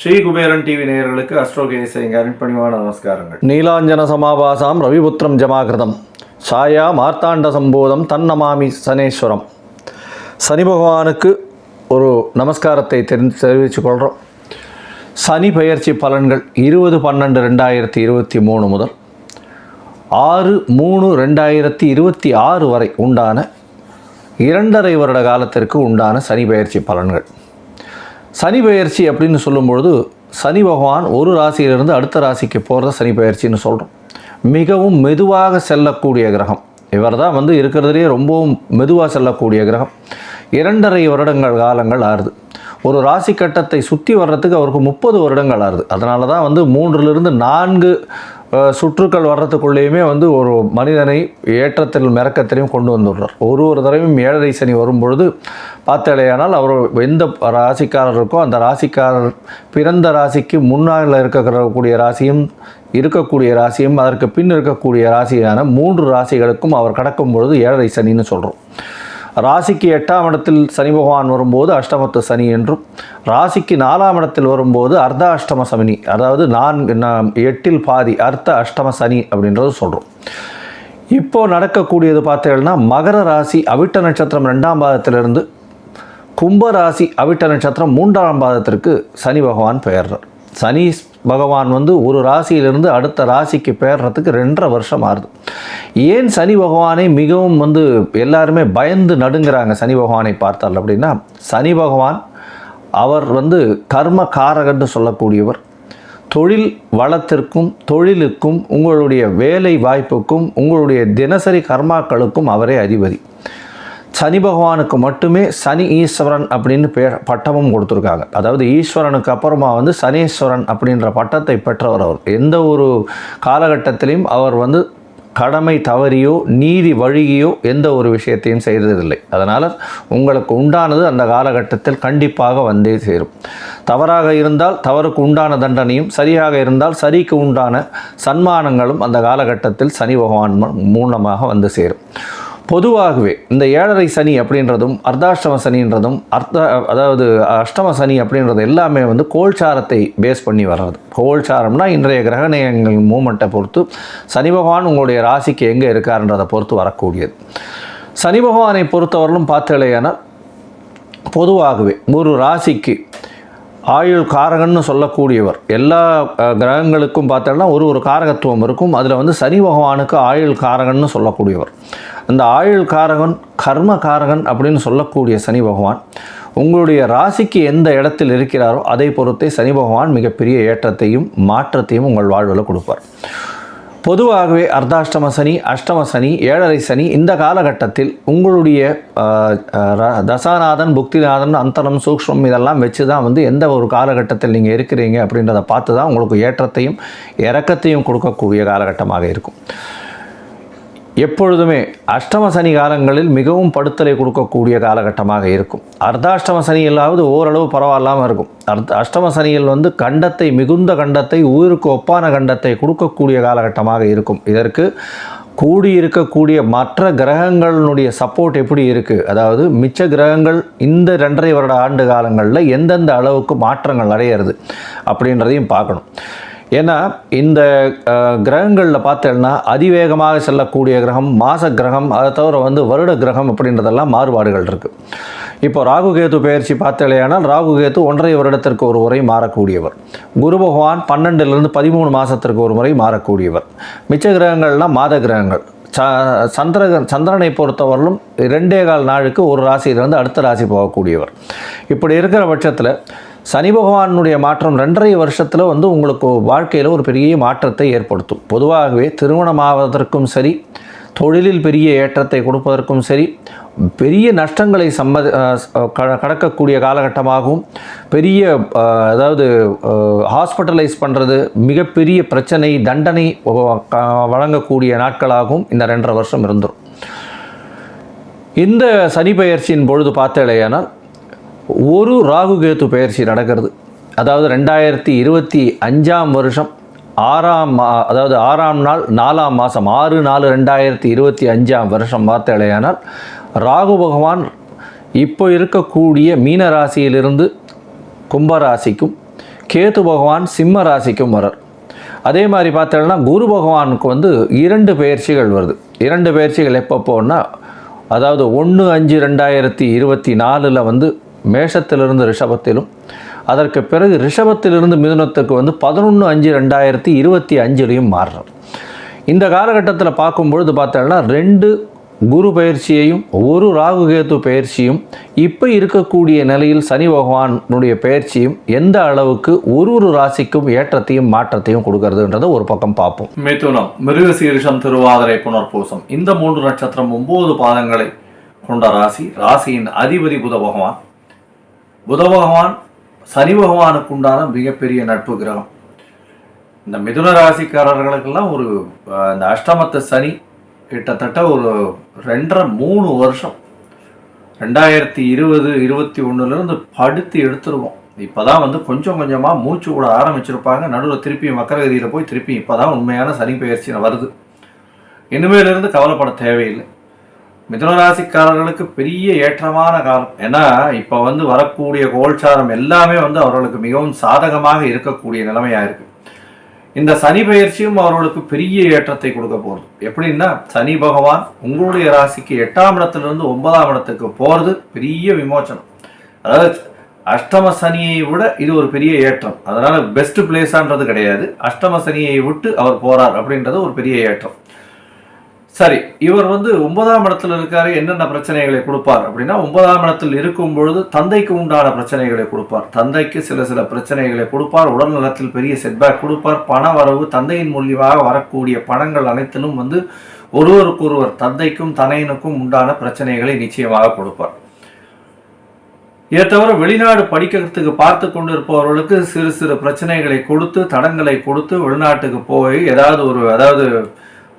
Sri Kuberan TV நேயர்களுக்கு அஸ்ட்ரோகேசரின் அருண்பணிவான நமஸ்காரங்கள். நீலாஞ்சன சமாபாசாம் ரவிபுத்திரம் ஜமாகிருதம். சாயா மார்த்தாண்ட சம்போதம் தன்னமாமி சனேஸ்வரம். சனி பகவானுக்கு ஒரு நமஸ்காரத்தை தெரிந்து தெரிவித்துக் கொள்கிறோம் சனி பெயர்ச்சி பலன்கள் இருபது பன்னெண்டு ரெண்டாயிரத்தி இருபத்தி மூணு முதல் ஆறு மூணு ரெண்டாயிரத்தி இருபத்தி ஆறு வரை உண்டான இரண்டரை வருட காலத்திற்கு உண்டான சனி பெயர்ச்சி பலன்கள். சனி பெயர்ச்சி அப்படின்னு சொல்லும்பொழுது சனி பகவான் ஒரு ராசியிலிருந்து அடுத்த ராசிக்கு போகிறத சனி பெயர்ச்சின்னு சொல்கிறோம் மிகவும் மெதுவாக செல்லக்கூடிய கிரகம். இவர் தான் வந்து இருக்கிறதுலேயே ரொம்பவும் மெதுவாக செல்லக்கூடிய கிரகம். இரண்டரை வருடங்கள் காலங்கள் ஆறுது. ஒரு ராசி கட்டத்தை சுற்றி வர்றதுக்கு அவருக்கு முப்பது வருடங்கள் ஆறுது. அதனால தான் வந்து மூன்றிலிருந்து நான்கு சுற்றுக்கள் வர்றதுக்குள்ளேயுமே வந்து ஒரு மனிதனை ஏற்றத்தில் மிறக்கத்திலையும் கொண்டு வந்துடுறார். ஒரு ஒரு தடவையும் ஏழரை சனி வரும்பொழுது பார்த்தலையானால் அவர் எந்த ராசிக்காரர் இருக்கோ அந்த ராசிக்காரர் பிறந்த ராசிக்கு முன்னால் இருக்கக்கூடிய ராசியும் இருக்கக்கூடிய ராசியும் அதற்கு பின் இருக்கக்கூடிய ராசியான மூன்று ராசிகளுக்கும் அவர் கடக்கும் பொழுது ஏழரை சனின்னு சொல்கிறோம் ராசிக்கு எட்டாம் இடத்தில் சனி பகவான் வரும்போது அஷ்டமத்து சனி என்றும் ராசிக்கு நாலாம் இடத்தில் வரும்போது அர்த்த அஷ்டம சனி அதாவது நான் எட்டில் பாதி அர்த்த அஷ்டம சனி அப்படின்றது சொல்கிறோம் இப்போ நடக்கக்கூடியது பார்த்தீங்கன்னா மகர ராசி அவிட்ட நட்சத்திரம் ரெண்டாம் பாதத்திலிருந்து கும்பராசி அவிட்ட நட்சத்திரம் மூன்றாம் பாதத்திற்கு சனி பகவான் பெயர்றார். சனி பகவான் வந்து ஒரு ராசியிலிருந்து அடுத்த ராசிக்கு பெயர்றதுக்கு ரெண்டரை வருஷம் ஆகுது ஏன் சனி பகவானை மிகவும் வந்து எல்லாருமே பயந்து நடுங்கிறாங்க சனி பகவானை பார்த்தால் அப்படின்னா சனி பகவான் அவர் வந்து கர்ம காரகன்னு சொல்லக்கூடியவர். தொழில் வளத்திற்கும் தொழிலுக்கும் உங்களுடைய வேலை வாய்ப்புக்கும் உங்களுடைய தினசரி கர்மாக்களுக்கும் அவரே அதிபதி. சனி பகவானுக்கு மட்டுமே சனி ஈஸ்வரன் அப்படின்னு பேர் பட்டமும் கொடுத்துருக்காங்க. அதாவது ஈஸ்வரனுக்கு அப்புறமா வந்து சனீஸ்வரன் அப்படின்ற பட்டத்தை பெற்றவர் அவர். எந்த ஒரு காலகட்டத்திலையும் அவர் வந்து கடமை தவறியோ நீதி வழியோ எந்த ஒரு விஷயத்தையும் செய்ததில்லை. அதனால் உங்களுக்கு உண்டானது அந்த காலகட்டத்தில் கண்டிப்பாக வந்தே சேரும். தவறாக இருந்தால் தவறுக்கு உண்டான தண்டனையும் சரியாக இருந்தால் சரிக்கு உண்டான சன்மானங்களும் அந்த காலகட்டத்தில் சனி பகவான் மூலமாக வந்து சேரும். பொதுவாகவே இந்த ஏழரை சனி அப்படின்றதும் அர்த்தாஷ்டம சனின்றதும் அர்த்த அதாவது அஷ்டம சனி அப்படின்றது எல்லாமே வந்து கோல்சாரத்தை பேஸ் பண்ணி வர்றது. கோல்சாரம்னா இன்றைய கிரகணயங்கள் மூமெண்ட்டை பொறுத்து சனி பகவான் உங்களுடைய ராசிக்கு எங்கே இருக்காருன்றதை பொறுத்து வரக்கூடியது. சனி பகவானை பொறுத்தவரையிலும் பார்த்தலையானால் பொதுவாகவே ஒரு ராசிக்கு ஆயுள் காரகன்னு சொல்லக்கூடியவர். எல்லா கிரகங்களுக்கும் பார்த்தோம்னா ஒரு ஒரு காரகத்துவம் இருக்கும். அதில் வந்து சனி பகவானுக்கு ஆயுள் காரகன்னு சொல்லக்கூடியவர். அந்த ஆயுள் காரகன் கர்ம காரகன் அப்படின்னு சொல்லக்கூடிய சனி பகவான் உங்களுடைய ராசிக்கு எந்த இடத்தில் இருக்கிறாரோ அதை பொறுத்தே சனி பகவான் மிகப்பெரிய ஏற்றத்தையும் மாற்றத்தையும் உங்கள் வாழ்வில் கொடுப்பார். பொதுவாகவே அர்த்தாஷ்டம சனி அஷ்டம சனி ஏழரை சனி இந்த காலகட்டத்தில் உங்களுடைய தசாநாதன் புக்திநாதன் அந்தரம் சூக்ஷ்மம் இதெல்லாம் வச்சு தான் வந்து எந்த ஒரு காலகட்டத்தில் நீங்கள் இருக்கிறீங்க அப்படின்றத பார்த்து தான் உங்களுக்கு ஏற்றத்தையும் இறக்கத்தையும் கொடுக்கக்கூடிய காலகட்டமாக இருக்கும். எப்பொழுதுமே அஷ்டம சனி காலங்களில் மிகவும் படுத்தலை கொடுக்கக்கூடிய காலகட்டமாக இருக்கும். அர்த்தாஷ்டம சனியிலாவது ஓரளவு பரவாயில்லாமல் இருக்கும். அர்த்த அஷ்டம சனியில் வந்து கண்டத்தை மிகுந்த கண்டத்தை உயிருக்கு ஒப்பான கண்டத்தை கொடுக்கக்கூடிய காலகட்டமாக இருக்கும். இதற்கு கூடியிருக்கக்கூடிய மற்ற கிரகங்களினுடைய சப்போர்ட் எப்படி இருக்குது அதாவது மிச்ச கிரகங்கள் இந்த ரெண்டரை வருட ஆண்டு காலங்களில் எந்தெந்த அளவுக்கு மாற்றங்கள் அடையிறது அப்படின்றதையும் பார்க்கணும். ஏன்னா இந்த கிரகங்களில் பார்த்தேன்னா அதிவேகமாக செல்லக்கூடிய கிரகம் மாச கிரகம் அதை தவிர வந்து வருட கிரகம் அப்படின்றதெல்லாம் மாறுபாடுகள் இருக்குது இப்போ ராகுகேது பயிற்சி பார்த்தலையானால் ராகுகேது ஒன்றரை வருடத்திற்கு ஒரு முறை மாறக்கூடியவர். குரு பகவான் பன்னெண்டுலேருந்து பதிமூணு மாதத்திற்கு ஒரு முறை மாறக்கூடியவர். மிச்ச கிரகங்கள்லாம் மாத கிரகங்கள். ச சந்திர சந்திரனை பொறுத்தவரையிலும் ரெண்டே கால் நாளுக்கு ஒரு ராசியிலிருந்து அடுத்த ராசி போகக்கூடியவர். இப்படி இருக்கிற பட்சத்தில் சனி பகவானுடைய மாற்றம் ரெண்டரை வருஷத்தில் வந்து உங்களுக்கு வாழ்க்கையில் ஒரு பெரிய மாற்றத்தை ஏற்படுத்தும். பொதுவாகவே திருமணமாவதற்கும் சரி தொழிலில் பெரிய ஏற்றத்தை கொடுப்பதற்கும் சரி பெரிய நஷ்டங்களை சம்மதி கடக்கக்கூடிய காலகட்டமாகவும் பெரிய அதாவது ஹாஸ்பிட்டலைஸ் பண்ணுறது மிகப்பெரிய பிரச்சனை தண்டனை வழங்கக்கூடிய நாட்களாகவும் இந்த ரெண்டரை வருஷம் இருந்துடும் இந்த சனி பயிற்சியின் பொழுது பார்த்தேலையானால் ஒரு ராகு கேத்து பெயர்ச்சி நடக்கிறது. அதாவது ரெண்டாயிரத்தி இருபத்தி அஞ்சாம் வருஷம் ஆறாம் மா அதாவது ஆறாம் நாள் நாலாம் மாதம் ஆறு நாலு ரெண்டாயிரத்தி இருபத்தி அஞ்சாம் வருஷம் பார்த்தாலேயானால் ராகு பகவான் இப்போ இருக்கக்கூடிய மீன ராசியிலிருந்து கும்பராசிக்கும் கேத்து பகவான் சிம்ம ராசிக்கும் வரார். அதே மாதிரி பார்த்தோம்னா குரு பகவானுக்கு வந்து இரண்டு பயிற்சிகள் வருது. இரண்டு பயிற்சிகள் எப்போ போனால் அதாவது ஒன்று அஞ்சு ரெண்டாயிரத்தி இருபத்தி நாலில் வந்து மேஷத்திலிருந்து ரிஷபத்திலும் அதற்கு பிறகு ரிஷபத்திலிருந்து மிதுனத்துக்கு வந்து பதினொன்று அஞ்சு ரெண்டாயிரத்தி இருபத்தி அஞ்சுலையும் மாறுறோம் இந்த காலகட்டத்தில் பார்க்கும்பொழுது பார்த்தோம்னா ரெண்டு குரு பயிற்சியையும் ஒரு ராகு கேத்து பயிற்சியும் இப்போ இருக்கக்கூடிய நிலையில் சனி பகவானுடைய பயிற்சியும் எந்த அளவுக்கு ஒரு ஒரு ராசிக்கும் ஏற்றத்தையும் மாற்றத்தையும் கொடுக்கறதுன்றதை ஒரு பக்கம் பார்ப்போம். மிதுனம் மிருகசீரிஷம் திருவாதிரை புனர்பூசம். இந்த மூன்று நட்சத்திரம் ஒன்பது பாதங்களை கொண்ட ராசி ராசியின் அதிபதி புத பகவான். புத பகவான் சனி பகவானுக்கு உண்டான மிகப்பெரிய நட்பு கிரகம். இந்த மிதுன ராசிக்காரர்களுக்கெல்லாம் ஒரு இந்த அஷ்டமத்து சனி கிட்டத்தட்ட ஒரு ரெண்டரை மூணு வருஷம். ரெண்டாயிரத்தி இருபது இருபத்தி ஒன்றுலேருந்து படுத்து எடுத்துருவோம். இப்போ தான் வந்து கொஞ்சம் கொஞ்சமாக மூச்சு விட ஆரம்பிச்சிருப்பாங்க. நடுவில் திருப்பி மக்கரகதியில் போய் திருப்பி இப்போ தான் உண்மையான சனி பெயர்ச்சி வருது. இனிமேலிருந்து கவலைப்பட தேவையில்லை. மிதுனராசிக்காரர்களுக்கு பெரிய ஏற்றமான காலம். ஏன்னா இப்போ வந்து வரக்கூடிய கோல்சாரம் எல்லாமே வந்து அவர்களுக்கு மிகவும் சாதகமாக இருக்கக்கூடிய நிலைமையாக இருக்கு. இந்த சனி பயிற்சியும் அவர்களுக்கு பெரிய ஏற்றத்தை கொடுக்க போகிறது எப்படின்னா சனி பகவான் உங்களுடைய ராசிக்கு எட்டாம் இடத்திலிருந்து ஒன்பதாம் இடத்துக்கு போகிறது பெரிய விமோச்சனம் அதாவது அஷ்டம சனியை விட இது ஒரு பெரிய ஏற்றம். அதனால பெஸ்ட் பிளேஸான்றது கிடையாது. அஷ்டம சனியை விட்டு அவர் போறார் அப்படின்றது ஒரு பெரிய ஏற்றம். சரி இவர் வந்து ஒன்பதாம் இடத்துல இருக்காரு என்னென்ன பிரச்சனைகளை கொடுப்பார் அப்படின்னா ஒன்பதாம் இடத்தில் இருக்கும் பொழுது தந்தைக்கு உண்டான பிரச்சனைகளை கொடுப்பார். தந்தைக்கு சில சில பிரச்சனைகளை கொடுப்பார் உடல் நலத்தில் பெரிய செட்பேக் கொடுப்பார் பண வரவு தந்தையின் மூலியமாக வரக்கூடிய பணங்கள் அனைத்திலும் வந்து ஒருவருக்கொருவர் தந்தைக்கும் தனையனுக்கும் உண்டான பிரச்சனைகளை நிச்சயமாக கொடுப்பார். இதை தவிர வெளிநாடு படிக்கிறதுக்கு பார்த்து கொண்டிருப்பவர்களுக்கு சிறு சிறு பிரச்சனைகளை கொடுத்து தடங்களை கொடுத்து வெளிநாட்டுக்கு போய் ஏதாவது ஒரு அதாவது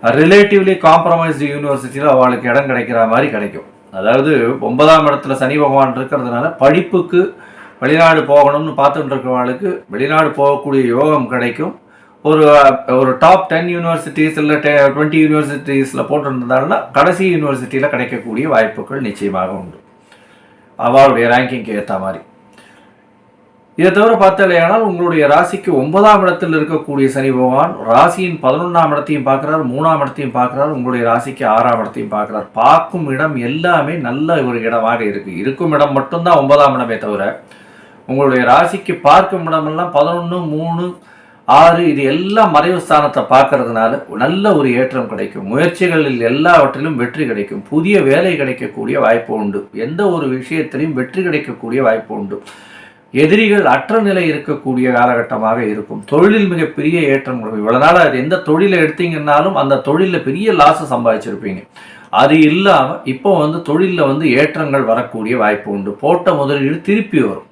ரிலேட்டிவ்லி காம்ப்ரமைஸ்டு யூனிவர்சிட்டியில் அவளுக்கு இடம் கிடைக்கிற மாதிரி கிடைக்கும். அதாவது ஒன்பதாம் இடத்துல சனி பகவான் இருக்கிறதுனால படிப்புக்கு வெளிநாடு போகணும்னு பார்த்துட்டு இருக்கிறவங்களுக்கு வெளிநாடு போகக்கூடிய யோகம் கிடைக்கும். ஒரு ஒரு டாப் டென் யூனிவர்சிட்டிஸ் இல்லை டெ டுவெண்ட்டி யூனிவர்சிட்டிஸில் போட்டிருந்ததால்னா கடைசி யூனிவர்சிட்டியில் கிடைக்கக்கூடிய வாய்ப்புகள் நிச்சயமாக உண்டு. அவளுடைய ரேங்கிங்க்கு ஏற்ற மாதிரி. இதை தவிர பார்த்தாலேயானால் உங்களுடைய ராசிக்கு ஒன்பதாம் இடத்தில் இருக்கக்கூடிய சனி பகவான் ராசியின் பதினொன்றாம் இடத்தையும் பார்க்குறார் மூணாம் இடத்தையும் பார்க்குறார் உங்களுடைய ராசிக்கு ஆறாம் இடத்தையும் பார்க்குறார். பார்க்கும் இடம் எல்லாமே நல்ல ஒரு இடமாக இருக்குது இருக்கும் இடம் மட்டும்தான் ஒன்பதாம் இடமே தவிர உங்களுடைய ராசிக்கு பார்க்கும் இடமெல்லாம் பதினொன்று மூணு ஆறு இது எல்லாம் மறைவு ஸ்தானத்தை பார்க்கறதுனால நல்ல ஒரு ஏற்றம் கிடைக்கும். முயற்சிகளில் எல்லாவற்றிலும் வெற்றி கிடைக்கும். புதிய வேலை கிடைக்கக்கூடிய வாய்ப்பு உண்டு. எந்த ஒரு விஷயத்திலையும் வெற்றி கிடைக்கக்கூடிய வாய்ப்பு உண்டு. எதிரிகள் அற்ற நிலை இருக்கக்கூடிய காலகட்டமாக இருக்கும். தொழிலில் மிகப்பெரிய ஏற்றம் கொடுக்கும். இவ்வளோ நாள் அது எந்த தொழிலை எடுத்தீங்கன்னாலும் அந்த தொழிலில் பெரிய லாஸை சம்பாதிச்சிருப்பீங்க. அது இல்லாமல் இப்போ வந்து தொழிலில் வந்து ஏற்றங்கள் வரக்கூடிய வாய்ப்பு உண்டு. போட்ட முதலீடு திருப்பி வரும்.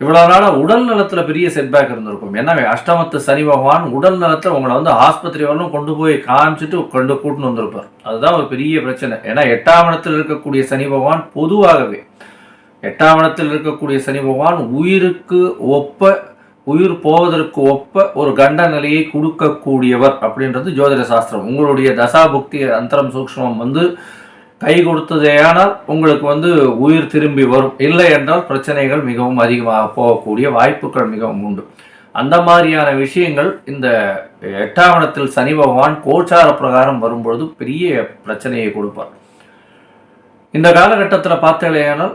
இவ்வளோ நாளாக உடல் நலத்தில் பெரிய செட்பேக் இருந்திருக்கும். ஏன்னா அஷ்டமத்து சனி பகவான் உடல் நலத்தில் உங்களை வந்து ஆஸ்பத்திரி வரலும் கொண்டு போய் காமிச்சிட்டு கொண்டு கூட்டின்னு வந்திருப்பார். அதுதான் ஒரு பெரிய பிரச்சனை. ஏன்னா எட்டாம் இடத்தில் இருக்கக்கூடிய சனி பகவான் பொதுவாகவே எட்டாம் இடத்தில் இருக்கக்கூடிய சனி பகவான் உயிருக்கு ஒப்ப உயிர் போவதற்கு ஒப்ப ஒரு கண்ட நிலையை கொடுக்கக்கூடியவர் அப்படின்றது ஜோதிட சாஸ்திரம். உங்களுடைய தசாபுக்தி அந்தரம் சூக்ஷ்மம் வந்து கை கொடுத்ததேயானால் உங்களுக்கு வந்து உயிர் திரும்பி வரும். இல்லை என்றால் பிரச்சனைகள் மிகவும் அதிகமாக போகக்கூடிய வாய்ப்புகள் மிகவும் உண்டு. அந்த மாதிரியான விஷயங்கள் இந்த எட்டாம் இடத்தில் சனி பகவான் கோச்சார பிரகாரம் வரும்பொழுது பெரிய பிரச்சனையை கொடுப்பார். இந்த காலகட்டத்தில் பார்த்தேனால்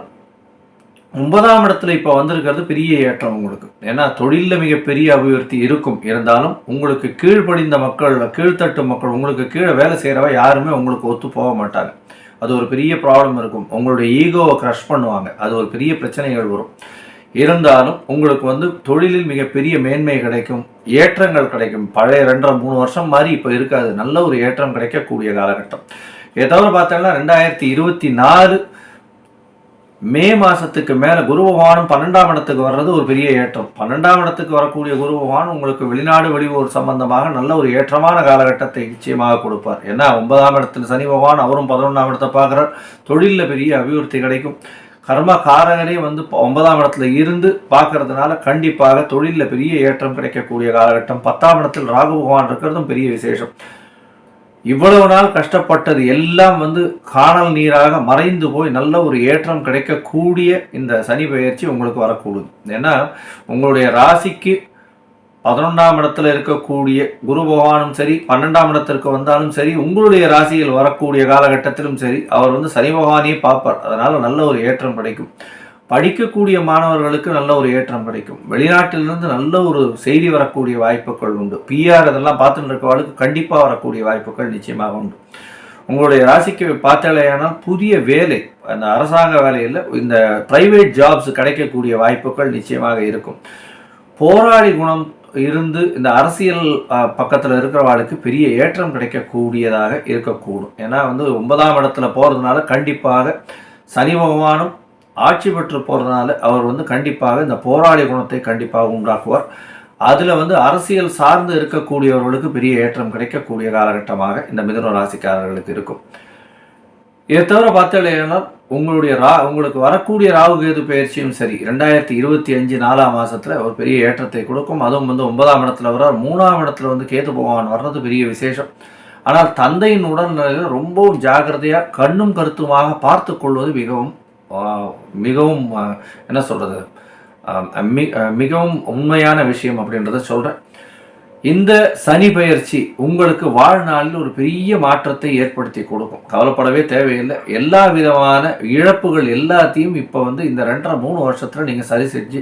ஒன்பதாம் இடத்துல இப்போ வந்திருக்கிறது பெரிய ஏற்றம் உங்களுக்கு. ஏன்னா தொழிலில் மிகப்பெரிய அபிவிருத்தி இருக்கும். இருந்தாலும் உங்களுக்கு கீழ்ப்படிந்த மக்கள் கீழ்த்தட்டு மக்கள் உங்களுக்கு கீழே வேலை செய்கிறவ யாருமே உங்களுக்கு ஒத்து போக மாட்டாங்க. அது ஒரு பெரிய ப்ராப்ளம் இருக்கும். உங்களுடைய ஈகோவை க்ரஷ் பண்ணுவாங்க. அது ஒரு பெரிய பிரச்சனைகள் வரும். இருந்தாலும் உங்களுக்கு வந்து தொழிலில் மிகப்பெரிய மேன்மை கிடைக்கும். ஏற்றங்கள் கிடைக்கும். பழைய ரெண்டரை மூணு வருஷம் மாதிரி இப்போ இருக்காது. நல்ல ஒரு ஏற்றம் கிடைக்கக்கூடிய காலகட்டம். ஏதாவது பார்த்தோம்னா ரெண்டாயிரத்தி இருபத்தி நாலு மே மாதத்துக்கு மேலே குரு பகவானும் பன்னெண்டாம் இடத்துக்கு வர்றது ஒரு பெரிய ஏற்றம். பன்னெண்டாம் இடத்துக்கு வரக்கூடிய குரு பகவான் உங்களுக்கு வெளிநாடு வெளியூர் சம்பந்தமாக நல்ல ஒரு ஏற்றமான காலகட்டத்தை நிச்சயமாக கொடுப்பார். ஏன்னா ஒன்பதாம் இடத்துல சனி பகவான் அவரும் பதினொன்றாம் இடத்தை பார்க்குறார். தொழிலில் பெரிய அபிவிருத்தி கிடைக்கும். கர்ம காரகனே வந்து ஒன்பதாம் இடத்துல இருந்து பார்க்கறதுனால கண்டிப்பாக தொழிலில் பெரிய ஏற்றம் கிடைக்கக்கூடிய காலகட்டம். பத்தாம் இடத்தில் ராகு பகவான் இருக்கிறதும் பெரிய விசேஷம். இவ்வளவு நாள் கஷ்டப்பட்டது எல்லாம் வந்து காணல் நீராக மறைந்து போய் நல்ல ஒரு ஏற்றம் கிடைக்கக்கூடிய இந்த சனி பெயர்ச்சி உங்களுக்கு வரக்கூடும். ஏன்னா உங்களுடைய ராசிக்கு பதினொன்றாம் இடத்துல இருக்கக்கூடிய குரு பகவானும் சரி பன்னெண்டாம் இடத்திற்கு வந்தாலும் சரி உங்களுடைய ராசியில் வரக்கூடிய காலகட்டத்திலும் சரி அவர் வந்து சனி பகவானையே பார்ப்பார். அதனால நல்ல ஒரு ஏற்றம் கிடைக்கும். படிக்கக்கூடிய மாணவர்களுக்கு நல்ல ஒரு ஏற்றம் கிடைக்கும். வெளிநாட்டிலிருந்து நல்ல ஒரு செய்தி வரக்கூடிய வாய்ப்புகள் உண்டு. பிஆர் இதெல்லாம் பார்த்துட்டு இருக்கவர்களுக்கு கண்டிப்பாக வரக்கூடிய வாய்ப்புகள் நிச்சயமாக உண்டு. உங்களுடைய ராசிக்கு பார்த்தாலேயானால் புதிய வேலை அந்த அரசாங்க வேலையில் இந்த பிரைவேட் ஜாப்ஸ் கிடைக்கக்கூடிய வாய்ப்புகள் நிச்சயமாக இருக்கும். போராளி குணம் இருந்து இந்த அரசியல் பக்கத்தில் இருக்கிறவாளுக்கு பெரிய ஏற்றம் கிடைக்கக்கூடியதாக இருக்கக்கூடும். ஏன்னா வந்து ஒன்பதாம் இடத்துல போகிறதுனால கண்டிப்பாக சனி பகவானும் ஆட்சி பெற்று போகிறதுனால அவர் வந்து கண்டிப்பாக இந்த போராளி குணத்தை கண்டிப்பாக உண்டாக்குவார். அதில் வந்து அரசியல் சார்ந்து இருக்கக்கூடியவர்களுக்கு பெரிய ஏற்றம் கிடைக்கக்கூடிய காலகட்டமாக இந்த மிதுன ராசிக்காரர்களுக்கு இருக்கும். இதை தவிர பார்த்தீங்கன்னா உங்களுடைய ரா உங்களுக்கு வரக்கூடிய ராகு கேது பயிற்சியும் சரி ரெண்டாயிரத்தி இருபத்தி அஞ்சு நாலாம் மாதத்தில் ஒரு பெரிய ஏற்றத்தை கொடுக்கும். அதுவும் வந்து ஒன்பதாம் இடத்துல வர்றார். மூணாம் இடத்துல வந்து கேது பகவான் வர்றது பெரிய விசேஷம். ஆனால் தந்தையின் உடல்நிலையில் ரொம்பவும் ஜாக்கிரதையாக கண்ணும் கருத்துமாக பார்த்து கொள்வது மிகவும் மிகவும் என்ன சொல்கிறது மிகவும் உண்மையான விஷயம் அப்படின்றத சொல்கிறேன் இந்த சனி பயிற்சி உங்களுக்கு வாழ்நாளில் ஒரு பெரிய மாற்றத்தை ஏற்படுத்தி கொடுக்கும். கவலைப்படவே தேவையில்லை. எல்லா விதமான இழப்புகள் எல்லாத்தையும் இப்போ வந்து இந்த ரெண்டரை மூணு வருஷத்தில் நீங்கள் சரி செஞ்சு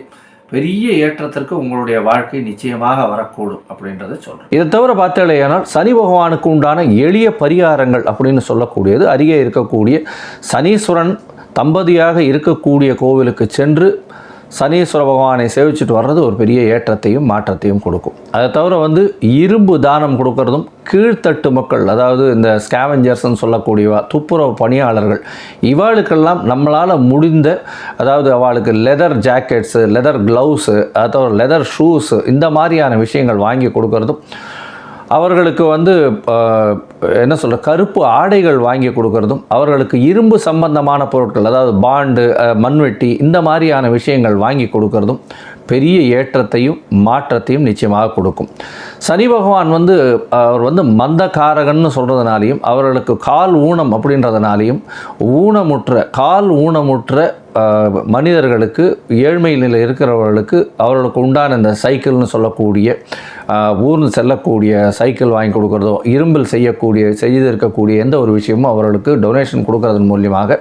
பெரிய ஏற்றத்திற்கு உங்களுடைய வாழ்க்கை நிச்சயமாக வரக்கூடும் அப்படின்றத சொல்கிறேன் இதை தவிர பார்த்தாலேயானால் சனி பகவானுக்கு உண்டான எளிய பரிகாரங்கள் அப்படின்னு சொல்லக்கூடியது அருகே இருக்கக்கூடிய சனீஸ்வரன் தம்பதியாக இருக்கக்கூடிய கோவிலுக்கு சென்று சனீஸ்வர பகவானை சேவிச்சுட்டு வர்றது ஒரு பெரிய ஏற்றத்தையும் மாற்றத்தையும் கொடுக்கும். அதை தவிர வந்து இரும்பு தானம் கொடுக்கறதும் கீழ்த்தட்டு மக்கள் அதாவது இந்த ஸ்கேவஞ்சர்ஸ்ன்னு சொல்லக்கூடியவா துப்புரவு பணியாளர்கள் இவாளுக்கெல்லாம் நம்மளால் முடிந்த அதாவது அவளுக்கு லெதர் ஜாக்கெட்ஸு லெதர் க்ளவுஸு அதாவது லெதர் ஷூஸு இந்த மாதிரியான விஷயங்கள் வாங்கி கொடுக்கறதும் அவர்களுக்கு வந்து என்ன சொல்கிற கருப்பு ஆடைகள் வாங்கி கொடுக்கறதும் அவர்களுக்கு இரும்பு சம்பந்தமான பொருட்கள் அதாவது பாண்டு மண்வெட்டி இந்த மாதிரியான விஷயங்கள் வாங்கி கொடுக்கறதும் பெரிய ஏற்றத்தையும் மாற்றத்தையும் நிச்சயமாக கொடுக்கும். சனி பகவான் வந்து அவர் வந்து மந்தக்காரகன்னு சொல்கிறதுனாலையும் அவர்களுக்கு கால் ஊனம் அப்படின்றதுனாலையும் ஊனமுற்ற கால் ஊனமுற்ற மனிதர்களுக்கு ஏழ்மை நிலை இருக்கிறவர்களுக்கு அவர்களுக்கு உண்டான இந்த சைக்கிள்னு சொல்லக்கூடிய ஊர்ந்து செல்லக்கூடிய சைக்கிள் வாங்கி கொடுக்குறதோ இரும்பில் செய்யக்கூடிய செய்திருக்கக்கூடிய எந்த ஒரு விஷயமும் அவர்களுக்கு டொனேஷன் கொடுக்கறதன் மூலியமாக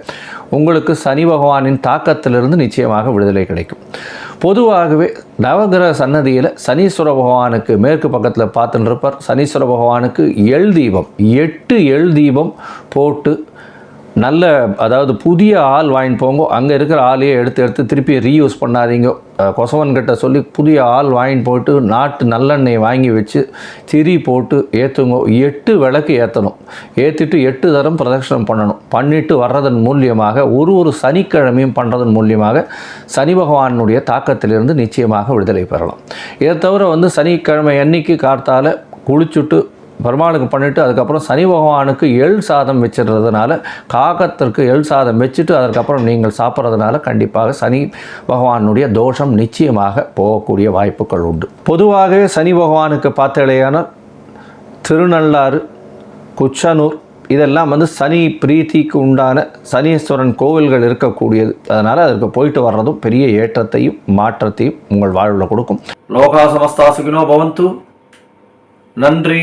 உங்களுக்கு சனி பகவானின் தாக்கத்திலிருந்து நிச்சயமாக விடுதலை கிடைக்கும். பொதுவாகவே நவகிரக சன்னதியில் சனீஸ்வர பகவானுக்கு மேற்கு பக்கத்தில் பார்த்துட்டு இருப்பார். சனீஸ்வர பகவானுக்கு எள் தீபம் எட்டு எள் தீபம் போட்டு நல்ல அதாவது புதிய ஆள் வாங்கிட்டு போங்க. அங்கே இருக்கிற ஆளையே எடுத்து எடுத்து திருப்பி ரீயூஸ் பண்ணாதீங்க. கொசவன்கிட்ட சொல்லி புதிய ஆள் வாங்கிட்டு போட்டு நாட்டு நல்லெண்ணெய் வாங்கி வச்சு திரி போட்டு ஏற்றுங்க எட்டு விளக்கு ஏற்றணும் ஏற்றிட்டு எட்டு தரம் பிரதட்சணம் பண்ணணும். பண்ணிட்டு வர்றதன் மூலியமாக ஒரு ஒரு சனிக்கிழமையும் பண்ணுறதன் மூலியமாக சனி பகவானுடைய தாக்கத்திலிருந்து நிச்சயமாக விடுதலை பெறலாம். இதை தவிர வந்து சனிக்கிழமை அன்னைக்கு கார்த்தால குளிச்சுட்டு பெருமாளுக்கு பண்ணிவிட்டு அதுக்கப்புறம் சனி பகவானுக்கு எள் சாதம் வச்சிடுறதுனால காகத்திற்கு எள் சாதம் வச்சுட்டு அதுக்கப்புறம் நீங்கள் சாப்பிட்றதுனால கண்டிப்பாக சனி பகவானுடைய தோஷம் நிச்சயமாக போகக்கூடிய வாய்ப்புகள் உண்டு. பொதுவாகவே சனி பகவானுக்கு பார்த்தலையானால் திருநள்ளாறு குச்சனூர் இதெல்லாம் வந்து சனி பிரீத்திக்கு உண்டான சனீஸ்வரன் கோவில்கள் இருக்கக்கூடியது. அதனால் அதற்கு போயிட்டு வர்றதும் பெரிய ஏற்றத்தையும் மாற்றத்தையும் உங்கள் வாழ்வில் கொடுக்கும். லோகா சமஸ்தா பவந்து. நன்றி.